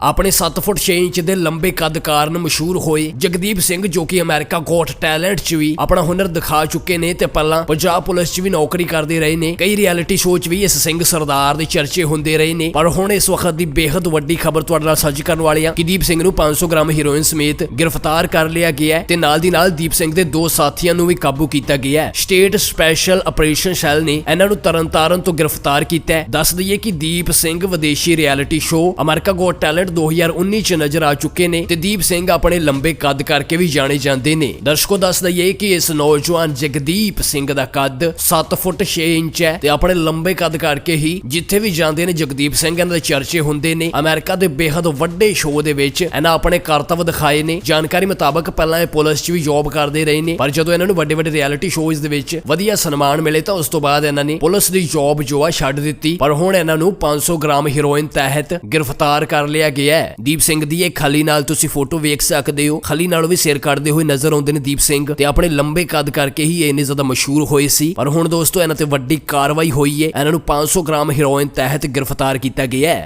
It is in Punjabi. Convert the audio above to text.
ਆਪਣੇ 7 ਫੁੱਟ 6 ਇੰਚ ਦੇ ਲੰਬੇ ਕੱਦ ਕਾਰਨ ਮਸ਼ਹੂਰ ਹੋਏ ਜਗਦੀਪ ਸਿੰਘ ਜੋ ਕਿ ਅਮਰੀਕਾ ਗੋਟ ਟੈਲੈਂਟ 'ਚ ਵੀ ਆਪਣਾ ਹੁਨਰ ਦਿਖਾ ਚੁੱਕੇ ਨੇ ਤੇ ਪਹਿਲਾਂ ਪੰਜਾਬ ਪੁਲਿਸ 'ਚ ਵੀ ਨੌਕਰੀ ਕਰਦੇ ਰਹੇ ਨੇ। ਕਈ ਰਿਐਲਿਟੀ ਸ਼ੋਅ 'ਚ ਵੀ ਇਸ ਸਿੰਘ ਸਰਦਾਰ ਦੇ ਚਰਚੇ ਹੁੰਦੇ ਰਹੇ ਨੇ। ਪਰ ਹੁਣ ਇਸ ਵਕਤ ਦੀ ਬੇहद ਵੱਡੀ ਖਬਰ ਤੁਹਾਡੇ ਨਾਲ ਸਾਂਝੀ ਕਰਨ ਵਾਲੇ ਆ ਕਿ ਦੀਪ ਸਿੰਘ ਨੂੰ 500 ਗ੍ਰਾਮ ਹੀਰੋਇਨ ਸਮੇਤ ਗ੍ਰਿਫਤਾਰ ਕਰ ਲਿਆ ਗਿਆ ਹੈ ਤੇ ਨਾਲ ਦੀ ਨਾਲ ਦੀਪ ਸਿੰਘ ਦੇ ਦੋ ਸਾਥੀਆਂ ਨੂੰ ਵੀ ਕਾਬੂ ਕੀਤਾ ਗਿਆ ਹੈ। ਸਟੇਟ ਸਪੈਸ਼ਲ ਆਪਰੇਸ਼ਨ ਸੈੱਲ ਨੇ ਇਹਨਾਂ ਨੂੰ ਤਰਨਤਾਰਨ ਤੋਂ ਗ੍ਰਿਫਤਾਰ ਕੀਤਾ ਹੈ। ਦੱਸ ਦਈਏ ਕਿ ਦੀਪ ਸਿੰਘ ਵਿਦੇਸ਼ੀ reality show America got talent 2019 ਚ ਨਜ਼ਰ ਆ ਚੁੱਕੇ ਨੇ ਤੇ ਦੀਪ ਸਿੰਘ ਆਪਣੇ ਲੰਬੇ ਕੱਦ ਕਰਕੇ ਵੀ ਜਾਣੇ ਜਾਂਦੇ ਨੇ। ਦਰਸ਼ਕੋ ਦੱਸ ਦਈਏ ਕਿ ਇਸ ਨੌਜਵਾਨ ਜਗਦੀਪ ਸਿੰਘ ਦਾ ਕੱਦ 7 ਫੁੱਟ 6 ਇੰਚ ਹੈ ਤੇ ਆਪਣੇ ਲੰਬੇ ਕੱਦ ਕਰਕੇ ਹੀ ਜਿੱਥੇ ਵੀ ਜਾਂਦੇ ਨੇ ਜਗਦੀਪ ਸਿੰਘ ਇਹਨਾਂ ਦੇ ਚਰਚੇ ਹੁੰਦੇ ਨੇ। ਅਮਰੀਕਾ ਦੇ ਬੇहद ਵੱਡੇ ਸ਼ੋਅ ਦੇ ਵਿੱਚ ਇਹਨਾਂ ਆਪਣੇ ਕਰਤੱਵ ਦਿਖਾਏ ਨੇ। ਜਾਣਕਾਰੀ ਮੁਤਾਬਕ ਪਹਿਲਾਂ ਇਹ ਪੁਲਿਸ 'ਚ ਵੀ ਜੌਬ ਕਰਦੇ ਰਹੇ ਨੇ, ਪਰ ਜਦੋਂ ਇਹਨਾਂ ਨੂੰ ਵੱਡੇ ਵੱਡੇ ਰਿਐਲਿਟੀ ਸ਼ੋਜ਼ ਦੇ ਵਿੱਚ ਵਧੀਆ ਸਨਮਾਨ ਮਿਲੇ ਤਾਂ ਉਸ ਤੋਂ ਬਾਅਦ ਇਹਨਾਂ ਨੇ ਪੁਲਿਸ ਦੀ ਜੌਬ ਜੋ ਆ ਛੱਡ ਦਿੱਤੀ। ਪਰ ਹੁਣ ਇਹਨਾਂ ਨੂੰ 500 ਗ੍ਰਾਮ ਹੀਰੋਇਨ ਤਹਿਤ ਗ੍ਰਿਫਤਾਰ ਕਰ ਲਿਆ ਗਿਆ ਹੈ ਦੀਪ ਸਿੰਘ ਦੀ ਇਹ ਖਲੀ ਨਾਲ ਤੁਸੀਂ ਫੋਟੋ ਵੇਖ ਸਕਦੇ ਹੋ। ਖਲੀ ਨਾਲ ਵੀ ਸਿਰ ਕੱਢਦੇ ਹੋਏ ਨਜ਼ਰ ਆਉਂਦੇ ਨੇ ਦੀਪ ਸਿੰਘ ਤੇ ਆਪਣੇ ਲੰਬੇ ਕੱਦ ਕਰਕੇ ਹੀ ਇਹ ਇੰਨੇ ਜ਼ਿਆਦਾ ਮਸ਼ਹੂਰ ਹੋਏ ਸੀ। ਪਰ ਹੁਣ ਦੋਸਤੋ, ਇਹਨਾਂ ਤੇ ਵੱਡੀ ਕਾਰਵਾਈ ਹੋਈ ਹੈ ਇਹਨਾਂ ਨੂੰ 500 ਗ੍ਰਾਮ ਹੈਰੋਇਨ ਤਹਿਤ ਗ੍ਰਿਫਤਾਰ ਕੀਤਾ ਗਿਆ ਹੈ